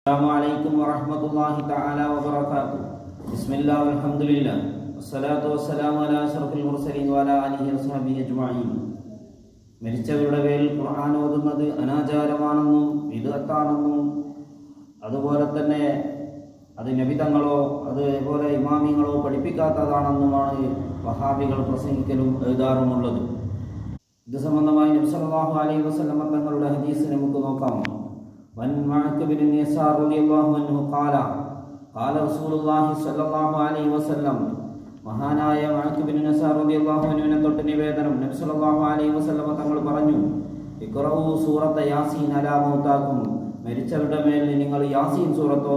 السلام عليكم ورحمة الله تعالى وبركاته بسم الله والحمد لله والصلاة والسلام على أشرف المرسلين وعلى آله وصحبه أجمعين മരിച്ചവരുടെ പേരിൽ ഖുർആൻ ഓതുന്നത് അനാചാരമാണെന്നും വിദഗ്ധാണെന്നും അതുപോലെ തന്നെ അത് നബിതങ്ങളോ അതേപോലെ ഇമാമിങ്ങളോ പഠിപ്പിക്കാത്തതാണെന്നുമാണ് വഹാബികൾ പ്രസംഗിക്കലും എഴുതാറുമുള്ളത് ഇത് സംബന്ധമായി നബി സല്ലല്ലാഹു അലൈഹി വസല്ലം തങ്ങളുടെ ഹദീസ് നമുക്ക് നോക്കാം വസല്ലം. മഹാനായ റളിയല്ലാഹു തൊട്ട് നിവേദനം നബി അലൈഹി വസല്ലമ തങ്ങൾ പറഞ്ഞു യാസീൻ അലാ മരിച്ചവരുടെ മേൽ നിങ്ങൾ യാസീൻ സൂറത്ത്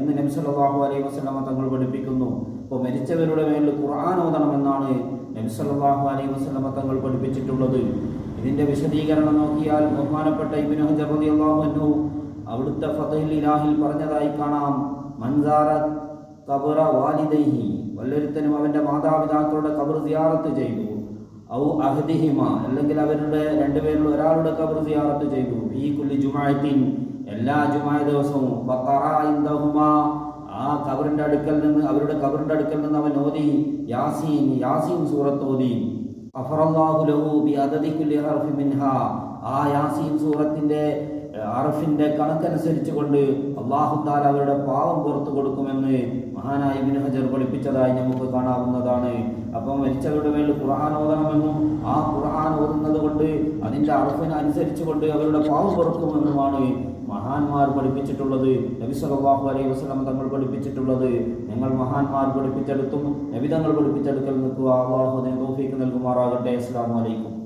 എന്ന് നബി സല്ലല്ലാഹു അലൈഹി വസല്ലമ തങ്ങൾ പഠിപ്പിക്കുന്നു. അപ്പോൾ മരിച്ചവരുടെ മേൽ ഖുർആൻ ഓതണമെന്നാണ് നബി സല്ലല്ലാഹു അലൈഹി വസല്ലമ തങ്ങൾ പഠിപ്പിച്ചിട്ടുള്ളത്. ഇതിന്റെ വിശദീകരണം നോക്കിയാൽ ബഹുമാനപ്പെട്ട ഇബ്നു ഹജർ റളിയല്ലാഹു അള്ളാഹുനു അവിടുത്തെ ഫതഹിൽ ഇലാഹിൽ പറഞ്ഞതായി കാണാം. മൻസാറ ഖബറ വാലിദൈഹി വല്ലൊരുത്തനും അവന്റെ മാതാപിതാക്കളുടെ കബർ സിയാറത്ത് ചെയ്തു. ഔ അഹദിഹിമ അല്ലെങ്കിൽ അവരുടെ രണ്ടുപേരിൽ ഒരാളുടെ കബർ സിയാറത്ത് ചെയ്തു. ഈ കുല്ലി ജുമാഅത്തിൻ എല്ലാ ജുമാ ദിവസവും. ആ കബറിന്റെ അടുക്കൽ നിന്ന് അവരുടെ കബറിന്റെ അടുക്കൽ നിന്ന് അവൻ ഓതി യാസീൻ യാസീൻ സൂറത്ത് ഓതി. ആ യാസീൻ സൂറത്തിന്റെ അറഫിന്റെ കണക്കനുസരിച്ച് കൊണ്ട് അള്ളാഹു താല അവരുടെ പാവം പുറത്തു കൊടുക്കുമെന്ന് മഹാനായ ഇബ്നു ഹജർ പഠിപ്പിച്ചതായി നമുക്ക് കാണാവുന്നതാണ്. അപ്പം മരിച്ചവരുടെ മേൽ ഖുർആൻ ഓതണമെന്നും ആ ഖുർആൻ ഓതുന്നത് കൊണ്ട് അതിന്റെ അറഫിന് അനുസരിച്ച് കൊണ്ട് അവരുടെ പാവ് പുറക്കുമെന്നുമാണ് മഹാന്മാർ പഠിപ്പിച്ചിട്ടുള്ളത്. നബി സല്ലല്ലാഹു അലൈഹി വസല്ലം തങ്ങൾ പഠിപ്പിച്ചിട്ടുള്ളത്. ഞങ്ങൾ മഹാന്മാർ പഠിപ്പിച്ചെടുത്തും നബിതങ്ങൾ പഠിപ്പിച്ചെടുക്കൽ നിൽക്കുക. അള്ളാഹു അതിന് നൽകുമാറാകട്ടെ. അസ്സലാമു അലൈക്കും.